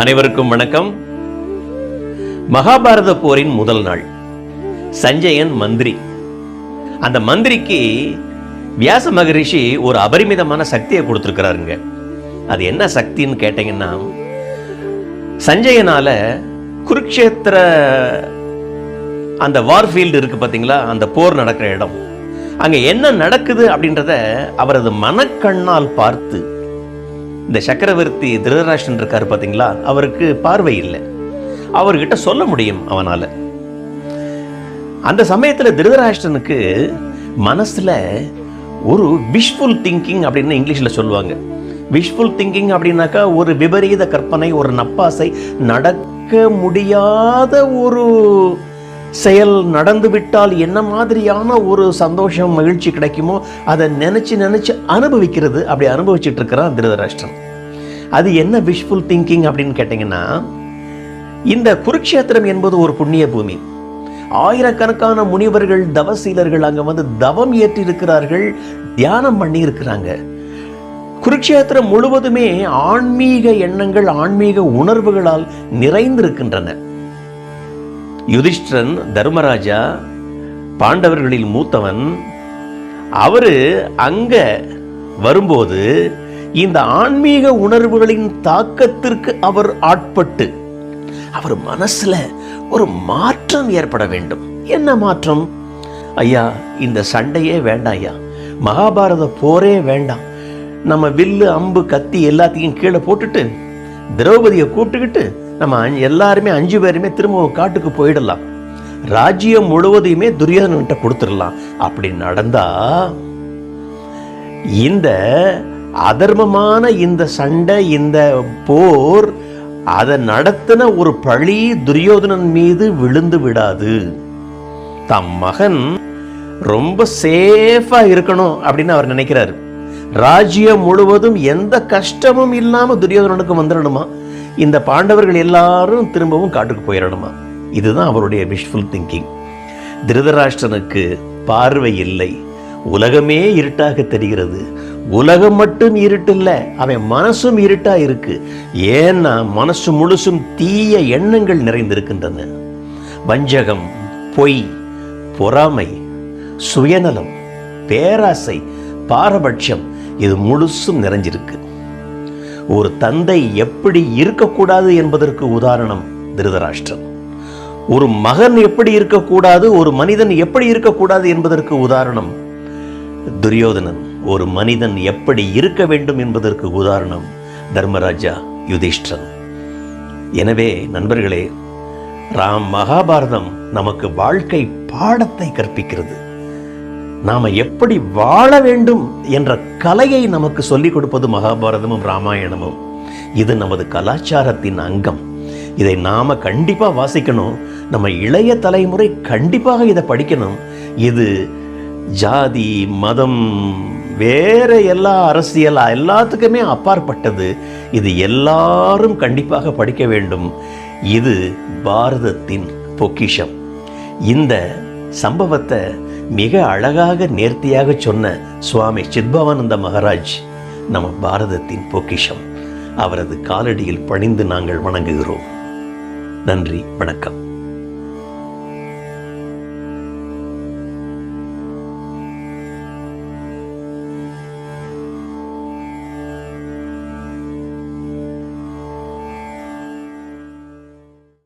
அனைவருக்கும் வணக்கம். மகாபாரத போரின் முதல் நாள். சஞ்சயன் மந்திரி. அந்த மந்திரிக்கு வியாச மகரிஷி ஒரு அபரிமிதமான சக்தியை கொடுத்துருக்கிறாருங்க. அது என்ன சக்தின்னு கேட்டீங்கன்னா சஞ்சயனால குருக்ஷேத்திர அந்த வார்ஃபீல்டு இருக்கு பார்த்தீங்களா அந்த போர் நடக்கிற இடம். அங்கே என்ன நடக்குது அப்படின்றத அவரது மனக்கண்ணால் பார்த்து இந்த சக்கரவர்த்தி திருதராஷ்டன் இருக்காரு பார்த்தீங்களா அவருக்கு பார்வை இல்லை. அவர்கிட்ட சொல்ல முடியும் அவனால. அந்த சமயத்தில் திருதராஷ்டனுக்கு மனசுல ஒரு விஷுவல் திங்கிங் அப்படின்னு இங்கிலீஷில் சொல்லுவாங்க. விஷுவல் திங்கிங் அப்படின்னாக்கா ஒரு விபரீத கற்பனை ஒரு நப்பாசை நடக்க முடியாத ஒரு செயல் நடந்து விட்டால் என்ன மாதிரியான ஒரு சந்தோஷம் மகிழ்ச்சி கிடைக்குமோ அதை நினச்சி நினச்சி அனுபவிக்கிறது அப்படி அனுபவிச்சுட்டு இருக்கிறான் திருதராஷ்டிரம் அது என்ன விஷுவல் திங்கிங் அப்படின்னு கேட்டிங்கன்னா இந்த குருக்ஷேத்திரம் என்பது ஒரு புண்ணிய பூமி. ஆயிரக்கணக்கான முனிவர்கள் தவசீலர்கள் அங்கே வந்து தவம் ஏற்றி இருக்கிறார்கள் தியானம் பண்ணி இருக்கிறாங்க குருக்ஷேத்திரம் முழுவதுமே ஆன்மீக எண்ணங்கள் ஆன்மீக உணர்வுகளால் நிறைந்திருக்கின்றன. யுதிஷ்டிரன் தர்மராஜா பாண்டவர்களில் மூத்தவன். அவரு அங்க வரும்போது இந்த ஆன்மீக உணர்வுகளின் தாக்கத்திற்கு அவர் ஆட்பட்டு அவர் மனசுல ஒரு மாற்றம் ஏற்பட வேண்டும். என்ன மாற்றம்? ஐயா இந்த சண்டையே வேண்டாம் ஐயா. மகாபாரத போரே வேண்டாம். நம்ம வில்லு அம்பு கத்தி எல்லாத்தையும் கீழே போட்டுட்டு திரௌபதியை கூப்பிட்டுக்கிட்டு நம்ம எல்லாருமே அஞ்சு பேருமே திரும்ப காட்டுக்கு போயிடலாம். ராஜ்யம் முழுவதையுமே துரியோதனன்ட்ட கொடுத்துடலாம். அப்படி நடந்தா இந்த அதர்மமான இந்த சண்டை இந்த போர் அதை நடத்தின ஒரு பழி துரியோதனன் மீது விழுந்து விடாது. தம் மகன் ரொம்ப சேஃபா இருக்கணும் அப்படின்னு அவர் நினைக்கிறாரு. ராஜ்யம் முழுவதும் எந்த கஷ்டமும் இல்லாம துரியோதனனுக்கு வந்துடணுமா? இந்த பாண்டவர்கள் எல்லாரும் திரும்பவும் காட்டுக்கு போயிடணுமா இதுதான் அவருடைய விஷுவல் திங்கிங் திருதராஷ்டனுக்கு பார்வை இல்லை. உலகமே இருட்டாக தெரிகிறது. உலகம் மட்டும் இருட்டில்ல அவன் மனசும் இருட்டா இருக்கு. ஏன்னா மனசு முழுசும் தீய எண்ணங்கள் நிறைந்திருக்கின்றன. வஞ்சகம் பொய் பொறாமை சுயநலம் பேராசை பாரபட்சம் இது முழுசும் நிறைஞ்சிருக்கு. ஒரு தந்தை எப்படி இருக்கக்கூடாது என்பதற்கு உதாரணம் திருதராஷ்டிரம் ஒரு மகன் எப்படி இருக்கக்கூடாது ஒரு மனிதன் எப்படி இருக்கக்கூடாது என்பதற்கு உதாரணம் துரியோதனன். ஒரு மனிதன் எப்படி இருக்க வேண்டும் என்பதற்கு உதாரணம் தர்மராஜா யுதிஷ்டன் எனவே நண்பர்களே ராம் மகாபாரதம் நமக்கு வாழ்க்கை பாடத்தை கற்பிக்கிறது. நாம் எப்படி வாழ வேண்டும் என்ற கலையை நமக்கு சொல்லிக் கொடுப்பது மகாபாரதமும் ராமாயணமும். இது நமது கலாச்சாரத்தின் அங்கம். இதை நாம் கண்டிப்பாக வாசிக்கணும். நம்ம இளைய தலைமுறை கண்டிப்பாக இதை படிக்கணும். இது ஜாதி மதம் வேற எல்லா அரசியல் எல்லாத்துக்குமே அப்பாற்பட்டது. இது எல்லாரும் கண்டிப்பாக படிக்க வேண்டும். இது பாரதத்தின் பொக்கிஷம். இந்த சம்பவத்தை மிக அழகாக நேர்த்தியாக சொன்ன சுவாமி சித்பவானந்த மகாராஜ் நம்ம பாரதத்தின் பொக்கிஷம். அவரது காலடியில் பணிந்து நாங்கள் வணங்குகிறோம். நன்றி வணக்கம்.